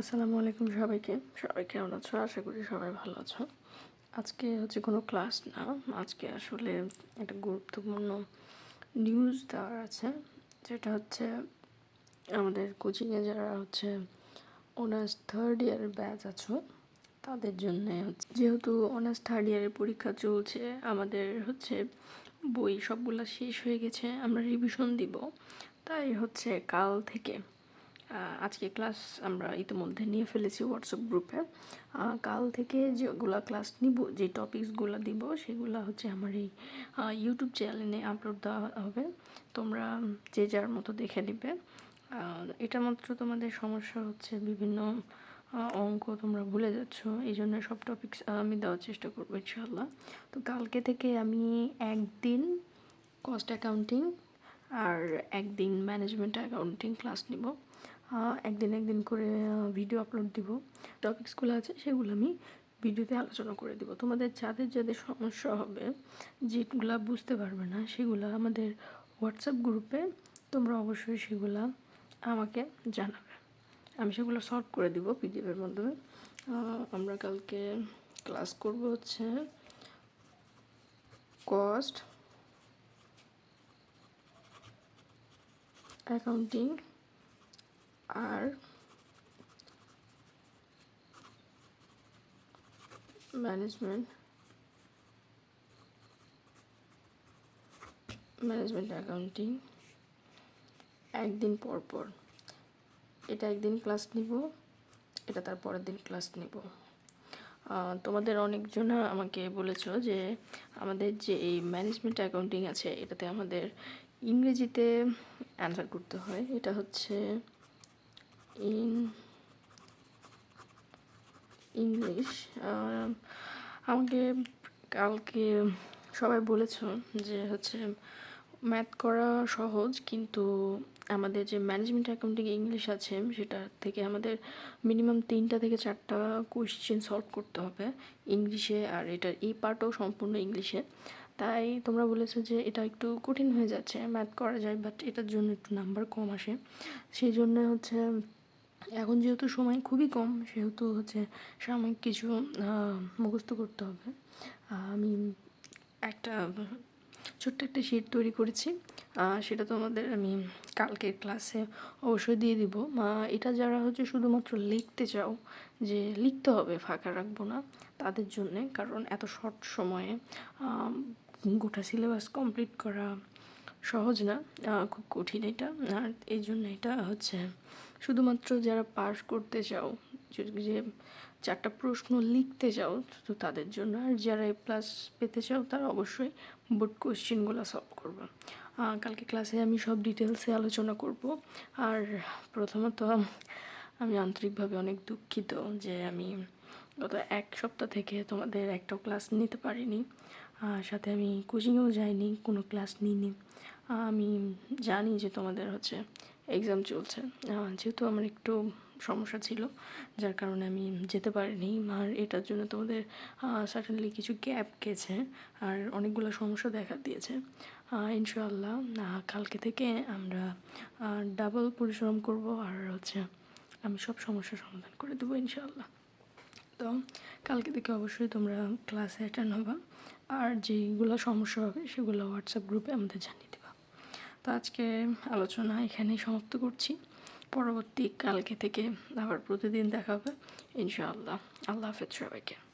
আসসালামু আলাইকুম সবাইকে। সবাই কেমন আছো? আশা করি সবাই ভালো আছো। আজকে হচ্ছে কোনো ক্লাস না। আজকে আসলে একটা গুরুত্বপূর্ণ নিউজ দেওয়ার আছে। যেটা হচ্ছে আমাদের কোচিংয়ে যারা হচ্ছে অনার্স থার্ড ইয়ারের ব্যাচ আছো, তাদের জন্যে হচ্ছে, যেহেতু অনার্স থার্ড ইয়ারের পরীক্ষা চলছে, আমাদের হচ্ছে বই সবগুলো শেষ হয়ে গেছে, আমরা রিভিশন দিব। তাই হচ্ছে কাল থেকে আজকে ক্লাস আমরা ইতিমধ্যে নিয়ে ফেলেছি হোয়াটসঅ্যাপ গ্রুপে কাল থেকে যেগুলা ক্লাস নিব, যে টপিকসগুলো দিব, সেগুলো হচ্ছে আমার এই ইউটিউব চ্যানেলে আপলোড দেওয়া হবে। তোমরা যে যার মতো দেখে নিবে। এটা মাত্র তোমাদের সমস্যা হচ্ছে বিভিন্ন অঙ্ক তোমরা ভুলে যাচ্ছ। এই জন্য সব টপিকস আমি দেওয়ার চেষ্টা করব ইনশাল্লাহ তো কালকে থেকে আমি একদিন কস্ট অ্যাকাউন্টিং আর একদিন ম্যানেজমেন্ট অ্যাকাউন্টিং ক্লাস নিব। একদিন একদিন করে ভিডিও আপলোড দিব। টপিকসগুলো আছে সেগুলো আমি ভিডিওতে আলোচনা করে দিব। তোমাদের যাদের যাদের সমস্যা হবে, যেগুলো বুঝতে পারবে না, সেগুলো আমাদের হোয়াটসঅ্যাপ গ্রুপে তোমরা অবশ্যই সেগুলো আমাকে জানাবে। আমি সেগুলো সলভ করে দিব পিডিএফের মাধ্যমে। আমরা কালকে ক্লাস করব হচ্ছে কস্ট অ্যাকাউন্টিং আর ম্যানেজমেন্ট ম্যানেজমেন্ট অ্যাকাউন্টিং একদিন পর পর। এটা একদিন ক্লাস নিব, এটা তার পরের দিন ক্লাস নিব। তোমাদের অনেকজন আমাকে বলেছ যে আমাদের যে এই ম্যানেজমেন্ট অ্যাকাউন্টিং আছে, এটাতে আমাদের ইংরেজিতে অ্যান্সার করতে হয়। এটা হচ্ছে ইন, ইংলিশ আমাকে কালকে সবাই বলেছ যে হচ্ছে ম্যাথ করা সহজ, কিন্তু আমাদের যে ম্যানেজমেন্ট অ্যাকাউন্টিং ইংলিশ আছে সেটা থেকে আমাদের মিনিমাম তিনটা থেকে চারটা কোয়েশ্চেন সলভ করতে হবে ইংলিশে, আর এটার এই পার্টও সম্পূর্ণ ইংলিশে। তাই তোমরা বলেছ যে এটা একটু কঠিন হয়ে যাচ্ছে, ম্যাথ করা যায় বাট এটার জন্য একটু নাম্বার কম আসে। সেই জন্য হচ্ছে এখন যেহেতু সময় খুবই কম, সেহেতু হচ্ছে সাময়িক কিছু মুখস্থ করতে হবে। আমি একটা ছোট্ট একটা শিট তৈরি করেছি। সেটা তোমাদের আমি কালকের ক্লাসে অবশ্যই দিয়ে দিব। এটা যারা হচ্ছে শুধুমাত্র লিখতে চাও, যে লিখতে হবে, ফাঁকা রাখব না, তাদের জন্যে, কারণ এত শর্ট সময়ে গোটা সিলেবাস কমপ্লিট করা সহজ না খুব কঠিন এটা। আর এই জন্য এটা হচ্ছে শুধুমাত্র যারা পাস করতে চাও, যে চারটা প্রশ্ন লিখতে চাও, শুধু তাদের জন্য, আর যারা এ প্লাস পেতে চাও, তারা অবশ্যই বোর্ড কোয়েশ্চেনগুলো সলভ করবে। কালকে ক্লাসে আমি সব ডিটেলসে আলোচনা করব। আর প্রথমত, আমি আন্তরিকভাবে অনেক দুঃখিত যে আমি গত এক সপ্তাহ থেকে তোমাদের একটাও ক্লাস নিতে পারিনি। সাথে আমি কোচিংয়েও যাইনি, কোনো ক্লাস নিইনি। আমি জানি যে তোমাদের হচ্ছে এক্সাম চলছে। যেহেতু আমার একটু সমস্যা ছিল, যার কারণে আমি যেতে পারিনি। আর এটার জন্য তোমাদের সার্টেনলি কিছু গ্যাপ গেছে আর অনেকগুলো সমস্যা দেখা দিয়েছে। ইনশাআল্লাহ কালকে থেকে আমরা ডাবল পরিশ্রম করব আর হচ্ছে আমি সব সমস্যার সমাধান করে দেবো ইনশাআল্লাহ। তো কালকে থেকে অবশ্যই তোমরা ক্লাসে অ্যাটেন্ড হবা। আর যেগুলো সমস্যা হবে সেগুলো হোয়াটসঅ্যাপ গ্রুপে আমাদের জানিয়ে তো আজকে আলোচনা এখানেই সমাপ্ত করছি। পরবর্তী কালকে থেকে আবার প্রতিদিন দেখা হবে। ইনশাআল্লাহ। আল্লাহ হাফেজ সবাইকে।